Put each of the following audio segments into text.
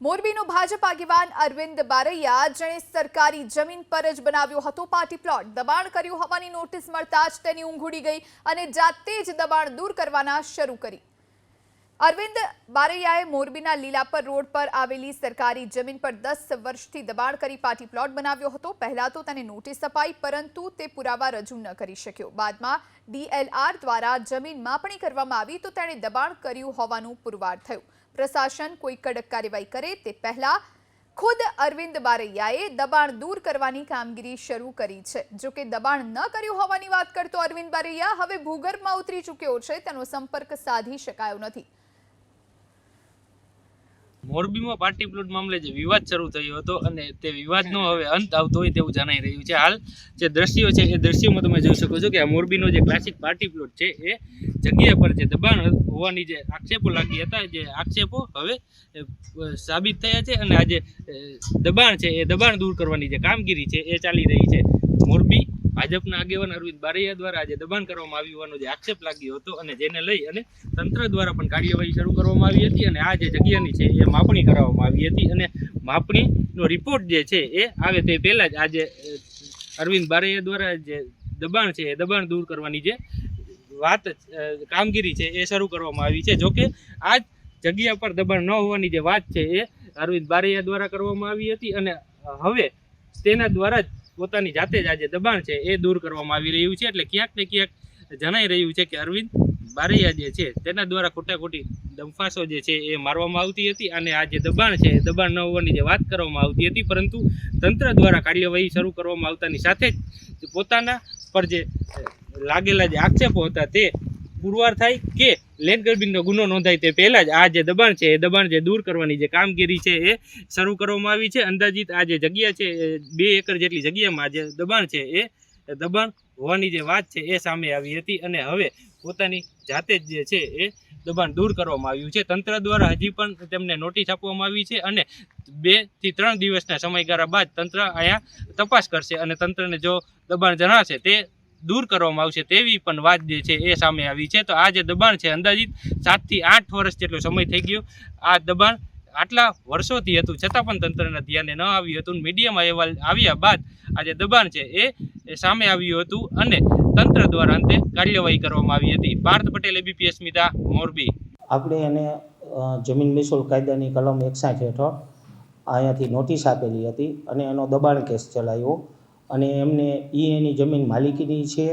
મોરબીનો ભાજપ આગેવાન અરવિંદ બારૈયા જેણે સરકારી જમીન પર જ બનાવ્યો હતો પાર્ટી પ્લોટ. દબાણ કર્યું હોવાની નોટિસ મળતા જ તેની ઊંઘ ઉડી ગઈ અને જાતે જ દબાણ દૂર કરવાના શરૂ કરી. અરવિંદ બારૈયાએ મોરબીના લીલાપર રોડ પર આવેલી સરકારી જમીન પર દસ વર્ષથી દબાણ કરી પાર્ટી પ્લોટ બનાવ્યો હતો. પહેલા તો તેને નોટિસ અપાઈ, પરંતુ તે પુરાવા રજૂ ન કરી શક્યો. બાદમાં ડીએલઆર દ્વારા જમીન માપણી કરવામાં આવી તો તેણે દબાણ કર્યું હોવાનું પુરવાર થયું. પ્રશાસન કોઈ કડક કાર્યવાહી કરે તે પહેલા ખુદ અરવિંદ બારૈયાએ દબાણ દૂર કરવાની કામગીરી શરૂ કરી છે. જો કે દબાણ ન કર્યું હોવાની વાત કરતો અરવિંદ બારૈયા હવે ભૂગર્ભમાં ઉતરી ચૂક્યો છે. તેનો સંપર્ક સાધી શકાયો નથી. મોરબીમાં પાર્ટી પ્લોટ મામલે જે વિવાદ શરૂ થયો હતો અને તે વિવાદનો હવે અંત આવતો હોય તેવું જણાઈ રહ્યું છે. હાલ જે દ્રશ્યો છે, એ દ્રશ્યોમાં તમે જોઈ શકો છો કે આ મોરબીનો જે ક્લાસિક પાર્ટી પ્લોટ છે, એ જગ્યા પર જે દબાણ હોવાની જે આક્ષેપો લાગી હતા, જે આક્ષેપો હવે સાબિત થયા છે અને આ જે દબાણ છે, એ દબાણ દૂર કરવાની જે કામગીરી છે, એ ચાલી રહી છે મોરબી ભાજપના આગેવાન અરવિંદ બારૈયા દ્વારા આજે દબાણ કરવામાં આવ્યું હોવાનો જે આક્ષેપ લાગ્યો હતો અને જેને લઈ અને તંત્ર દ્વારા પણ કાર્યવાહી શરૂ કરવામાં આવી હતી અને આ જે જગ્યાની છે એ માપણી કરાવવામાં આવી હતી અને માપણીનો રિપોર્ટ જે છે એ આવે તે પહેલાં જ આજે અરવિંદ બારૈયા દ્વારા જે દબાણ છે એ દબાણ દૂર કરવાની જે વાત કામગીરી છે એ શરૂ કરવામાં આવી છે. જોકે આ જગ્યા પર દબાણ ન હોવાની જે વાત છે એ અરવિંદ બારૈયા દ્વારા કરવામાં આવી હતી અને હવે તેના દ્વારા જ પોતાની જાતે જ આજે દબાણ છે એ દૂર કરવામાં આવી રહ્યું છે. એટલે ક્યાંક ને ક્યાંક જણાઈ રહ્યું છે કે અરવિંદ બારૈયા જે છે, તેના દ્વારા ખોટા ખોટી દંફાસો જે છે એ મારવામાં આવતી હતી અને આ જે દબાણ છે, એ દબાણ ન હોવાની જે વાત કરવામાં આવતી હતી, પરંતુ તંત્ર દ્વારા કાર્યવાહી શરૂ કરવામાં આવતાની સાથે જ પોતાના પર જે લાગેલા જે આક્ષેપો હતા તે પુરવાર થાય કે લેન્ડ ગ્રેબિંગનો ગુનો નોંધાય તે પહેલાં જ આ જે દબાણ છે, એ દબાણ જે દૂર કરવાની જે કામગીરી છે, એ શરૂ કરવામાં આવી છે. અંદાજિત આ જે જગ્યા છે બે એકર જેટલી જગ્યામાં જે દબાણ છે, એ દબાણ હોવાની જે વાત છે, એ સામે આવી હતી અને હવે પોતાની જાતે જ જે છે, એ દબાણ દૂર કરવામાં આવ્યું છે. તંત્ર દ્વારા હજી પણ તેમને નોટિસ આપવામાં આવી છે અને બેથી ત્રણ દિવસના સમયગાળા બાદ તંત્ર અહીંયા તપાસ કરશે અને તંત્રને જો દબાણ જણાશે, તે દૂર કરવામાં આવશે તેવી પણ વાત જે છે એ સામે આવી છે. તો આ જે દબાણ છે, અંદાજિત સાતથી આઠ વર્ષ જેટલો સમય થઈ ગયો. આ દબાણ આટલા વર્ષોથી હતું. છતાં પણ તંત્રના ધ્યાને ન આવ્યું હતું મીડિયામાં અહેવાલ આવ્યા બાદ આ જે દબાણ છે એ સામે આવ્યું હતું અને તંત્ર દ્વારા અંતે કાર્યવાહી કરવામાં આવી હતી. પાર્થ પટેલ એબીપીએસ અસ્મિતા મોરબી. આપણે એને જમીન મહેસૂલ કાયદાની કલમ એકસાઠ હેઠળ અહીંયાથી નોટિસ આપેલી હતી અને એનો દબાણ કેસ ચલાવ્યો. અને એમને એ એની જમીન માલિકીની છે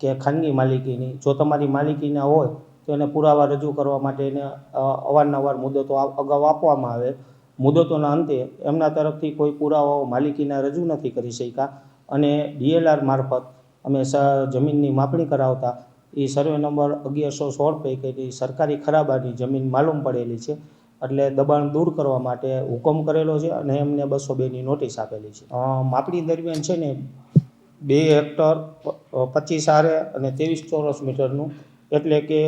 કે ખાનગી માલિકીની. જો તમારી માલિકીના હોય, તો એને પુરાવા રજૂ કરવા માટે એને અવારનવાર મુદતો અગાઉ આપવામાં આવે. મુદતોના અંતે એમના તરફથી કોઈ પુરાવાઓ માલિકીના રજૂ નથી કરી શક્યા. અને ડીએલઆર મારફત અમે જમીનની માપણી કરાવતા એ સર્વે નંબર અગિયારસો સોળ પૈકીની સરકારી ખરાબાની જમીન માલુમ પડેલી છે. એટલે દબાણ દૂર કરવા માટે હુકમ કરેલો છે અને એમને બસો બેની નોટિસ આપેલી છે. માપણી દરમિયાન છે ને બે હેક્ટર પચીસ આરે અને ત્રેવીસ ચોરસ મીટરનું એટલે કે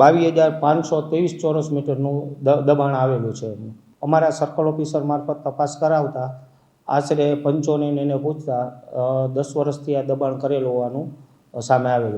બાવીસ હજાર પાંચસો ત્રેવીસ ચોરસ મીટરનું દબાણ આવેલું છે એમનું. અમારા સર્કલ ઓફિસર મારફત તપાસ કરાવતા આશરે પંચોને એને પૂછતા દસ વર્ષથી આ દબાણ કરેલું હોવાનું સામે આવેલું